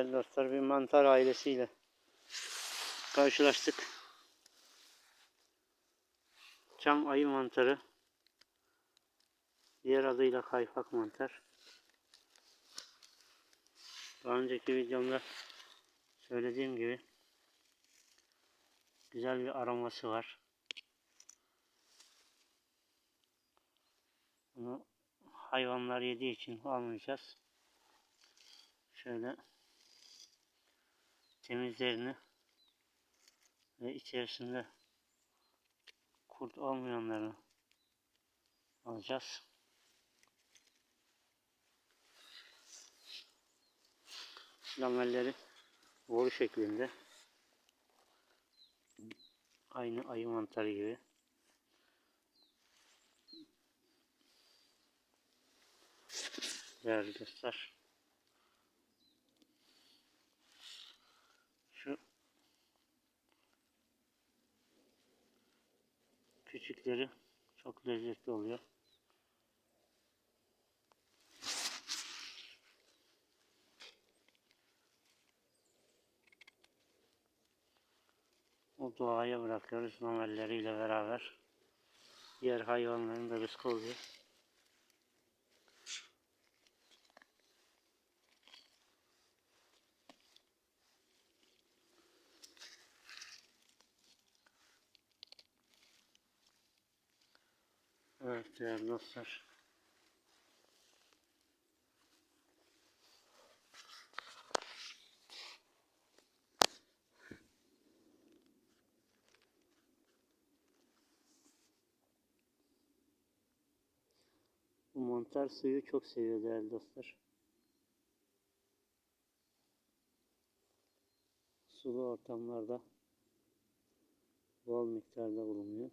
değerli dostlar bir mantar ailesiyle karşılaştık. Çam ayı mantarı. Diğer adıyla kaypak mantar. Daha önceki videomda söylediğim gibi güzel bir aroması var. Bunu hayvanlar yediği için almayacağız. Şöyle temizlerini ve içerisinde kurt olmayanlarını alacağız. Lamelleri boru şeklinde. Aynı ayı mantarı gibi. Değerli dostlar. Küçükleri çok lezzetli oluyor. O doğaya bırakıyoruz mamelleriyle beraber. Diğer hayvanların da rızkı oluyor. Evet değerli dostlar. Bu mantar suyu çok seviyor değerli dostlar. Sulu ortamlarda bol miktarda bulunuyor.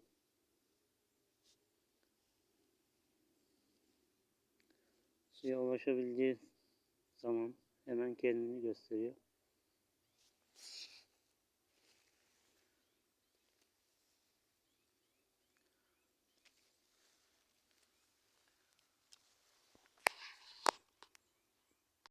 Suya ulaşabildiği zaman hemen kendini gösteriyor.